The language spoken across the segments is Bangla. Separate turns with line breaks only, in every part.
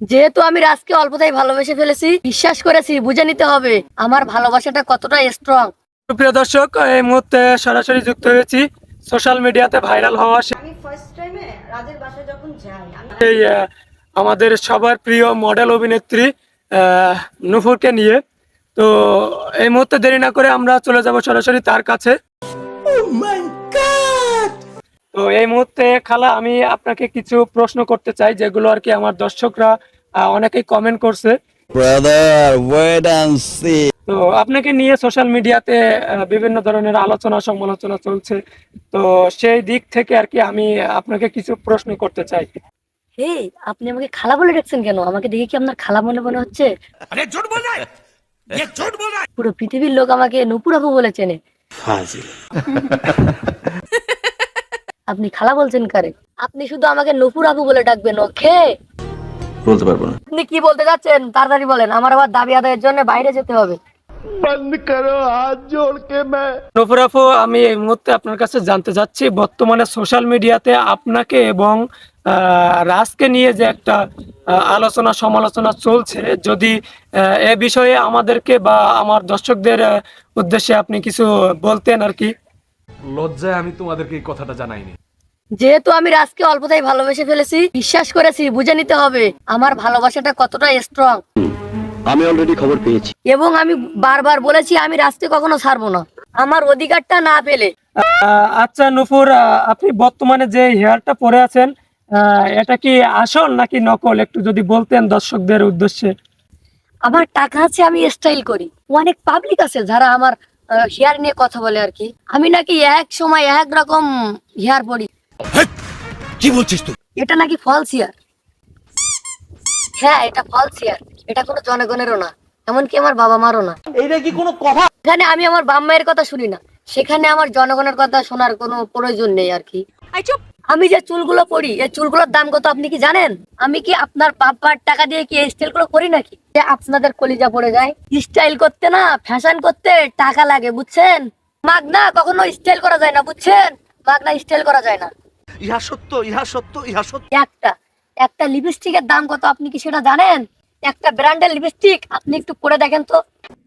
যেহেতু আমি রাজকে অল্পতাই ভালোবেসে ফেলেছি বিশ্বাস করেছি বুঝে নিতে হবে আমার ভালোবাসাটা কতটা স্ট্রং
প্রিয় দর্শক এই মুহূর্তে সরাসরি যুক্ত হয়েছি সোশ্যাল মিডিয়াতে ভাইরাল হওয়া সে-
আমি ফার্স্ট টাইমে রাজের বাসায় যখন যাই
এই আমাদের সবার প্রিয় মডেল অভিনেত্রী আহ, নুপুরকে নিয়ে। তো এই মুহূর্তে দেরি না করে আমরা চলে যাব সরাসরি তার কাছে। তো এই মুহূর্তে খালা আমি আপনাকে কিছু প্রশ্ন করতে চাই যেগুলো আর কি আমার দর্শকরা অনেকেই কমেন্ট করছে. তো আপনাকে নিয়ে সোশ্যাল মিডিয়াতে বিভিন্ন ধরনের আলোচনা সমালোচনা চলছে। তো সেই দিক থেকে আর কি আমি আপনাকে কিছু প্রশ্ন করতে চাই।
হে আপনি আমাকে খালা বলে ডাকছেন কেন? আমাকে দেখে কি আপনার খালা মনে মনে হচ্ছে? পুরো পৃথিবীর লোক আমাকে নুপুর আপু বলে চেনে। আপনি খালা বলছেন কারে? আপনি শুধু আমাকে নুপুর আপু বলে ডাকবেন ওকে?
বলতে পারব না।
আপনি কি বলতে যাচ্ছেন? তাড়াতাড়ি বলেন আমার আবার দাবি আদায়ের জন্য বাইরে যেতে হবে।
নফর আপু আমি এই মুহূর্তে আপনার কাছে জানতে চাচ্ছি বর্তমানে সোশ্যাল মিডিয়াতে আপনাকে এবং আহ, রাজকে নিয়ে যে একটা আহ, আলোচনা সমালোচনা চলছে যদি আহ, এ বিষয়ে আমাদেরকে বা আমার দর্শকদের আহ, উদ্দেশ্যে আপনি কিছু বলতেন আর কি।
লজ্জায় আমি তোমাদেরকে এই কথাটা জানাইনি।
যেহেতু আমি রাজকে অল্পতাই ভালোবেসে ফেলেছি বিশ্বাস করেছি বুঝে নিতে হবে আমার ভালোবাসাটা কতটা স্ট্রং
আমি অলরেডি খবর পেয়েছি।
এবং আমি বারবার বলেছি আমি রাজকে কখনো ছাড়বো না। আমার অধিকারটা না পেলে।
আহ, আচ্ছা নুপুর আপনি বর্তমানে যে হেয়ারটা পরে আছেন আহ, এটা কি আসল নাকি নকল? একটু যদি বলতেন দর্শকদের উদ্দেশ্যে।
আমার টাকা আছে আমি স্টাইল করি। অনেক পাবলিক আছে যারা আমার হেয়ার নিয়ে কথা বলে আর কি। আমি নাকি এক সময় এক রকম হেয়ার পরি।
কি বলছিস তুই?
এটা নাকি ফলস হেয়ার হ্যাঁ এটা ফলস হেয়ার এটা কোনো জনগণেরও না এমনকি আমার বাবা মারও না। এইটা কি কোনো কথা? এখানে আমি আমার বাবা মায়ের কথা শুনি না। সেখানে আমার জনগণের কথা শোনার কোনো প্রয়োজন নেই আর কি। আমি যে চুলগুলো পরি এই চুলগুলোর দাম কত আপনি কি জানেন? আমি কি আপনার পাপার টাকা দিয়ে কি এই স্টাইলগুলো করি নাকি? যে আপনাদের কলিজা পড়ে যায়। স্টাইল করতে না ফ্যাশন করতে টাকা লাগে বুঝছেন? মাগনা কখনো স্টাইল করা যায় না বুঝছেন? মাগনা স্টাইল করা যায় না।
ইহা সত্য ইহা সত্য ইহা সত্য
একটা একটা লিপস্টিকের দাম কত আপনি কি সেটা জানেন একটা ব্র্যান্ডের লিপস্টিক আপনি একটু পরে দেখেন তো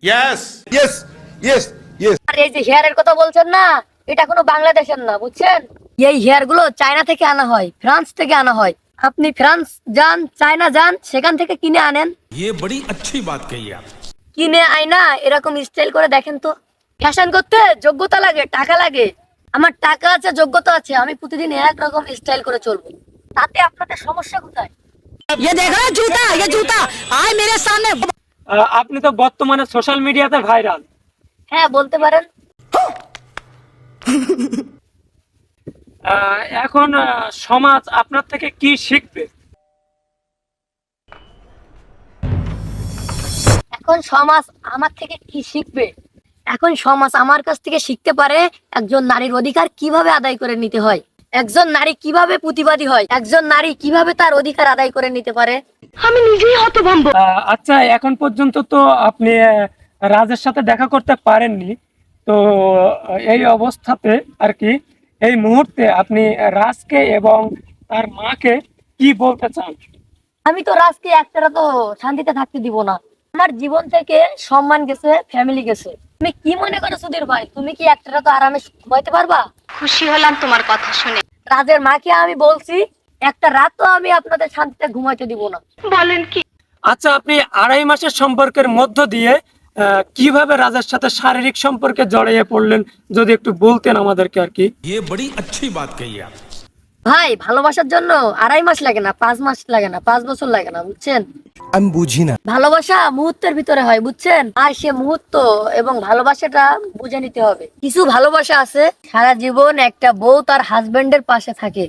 ইয়েস ইয়েস ইয়েস ইয়েস
আর এই যে হেয়ারের কথা বলছেন না এটা কোনো বাংলাদেশের না বুঝছেন এই হেয়ার গুলো চায়না থেকে আনা হয় ফ্রান্স থেকে আনা হয় আপনি ফ্রান্স যান চায়না যান সেখান থেকে কিনে আনেন
ये बड़ी अच्छी बात कही आप
কিনে আয়না এরকম স্টাইল করে দেখেন তো ফ্যাশন করতে যোগ্যতা লাগে টাকা লাগে আমার টাকা আছে যোগ্যতা আছে আমি প্রতিদিন এক রকম স্টাইল করে চলবো। তাতে আপনাদের সমস্যা কোথায়?
আপনি তো বর্তমানে সোশ্যাল মিডিয়াতে ভাইরাল
হ্যাঁ বলতে পারেন।
আহ, এখন আহ, সমাজ আপনার থেকে কি শিখবে?
এখন সমাজ আমার থেকে কি শিখবে? এখন সমাজ আমার কাছ থেকে শিখতে পারে একজন নারীর অধিকার কীভাবে আদায় করে নিতে হয়। একজন নারী কীভাবে প্রতিবাদী হয় একজন নারী কীভাবে তার অধিকার আদায় করে নিতে পারে।
আহ, আচ্ছা এখন পর্যন্ত তো আপনি রাজের সাথে দেখা করতে পারেননি। তো এই অবস্থাতে আর কি এই মুহূর্তে আপনি রাজকে এবং তার মাকে কি বলতে চান?
আমি তো রাজকে একটারা তো শান্তিতে থাকতে দিব না। আমার জীবন থেকে সম্মান গেছে ফ্যামিলি গেছে। তুমি কি মনে করো সুধীর ভাই তুমি কি একটারা তো আরামে ঘুমাইতে পারবা
খুশি হলাম তোমার কথা শুনে
রাজের মাকে আমি বলছি একটা রাত তো আমি আপনাদের শান্তিতে ঘুমাইতে দিব না
বলেন কি
আচ্ছা আপনি আড়াই মাসের সম্পর্কের মধ্য দিয়ে আহ, কিভাবে রাজের সাথে শারীরিক সম্পর্কে জড়িয়ে পড়লেন যদি একটু বলতেন আমাদেরকে আর কি
ये बड़ी अच्छी बात कही आप
ভাই ভালোবাসার জন্য আড়াই মাস লাগে না পাঁচ মাস লাগে না পাঁচ বছর লাগে না বুঝছেন?
আমি বুঝি না।
ভালোবাসা মুহূর্তের ভিতরে হয় বুঝছেন? আর সে মুহূর্ত এবং ভালোবাসাটা বুঝে নিতে হবে। কিছু ভালোবাসা আছে সারা জীবন একটা বউ তার হাজবেন্ডের পাশে থাকে।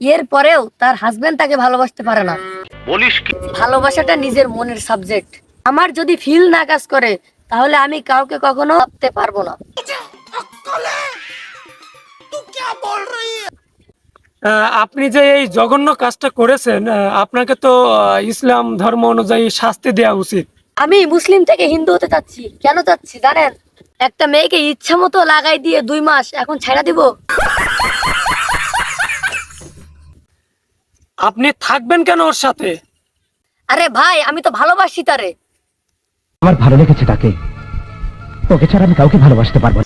এর পরেও তার হাজবেন্ড তাকে ভালোবাসতে পারে না।
বলিস কি?
ভালোবাসাটা নিজের মনের সাবজেক্ট আমার যদি ফিল না কাজ করে তাহলে আমি কাউকে কখনো ভাবতে পারব না।
আপনি যে এই জঘন্য কাজটা করেছেন আপনাকে তো ইসলাম ধর্ম অনুযায়ী শাস্তি দেওয়া উচিত।
আমি মুসলিম থেকে হিন্দু হতে চাচ্ছি। কেন চাচ্ছি জানেন? একটা মেয়েকে ইচ্ছা মতো লাগাই দিয়ে দুই মাস এখন ছেড়া দিব।
আপনি থাকবেন কেন ওর সাথে?
আরে ভাই আমি তো ভালোবাসি তারে।
আমার ভালো লেগেছে তাকে। ওকে ছাড়া আমি কাউকে ভালোবাসতে পারব না।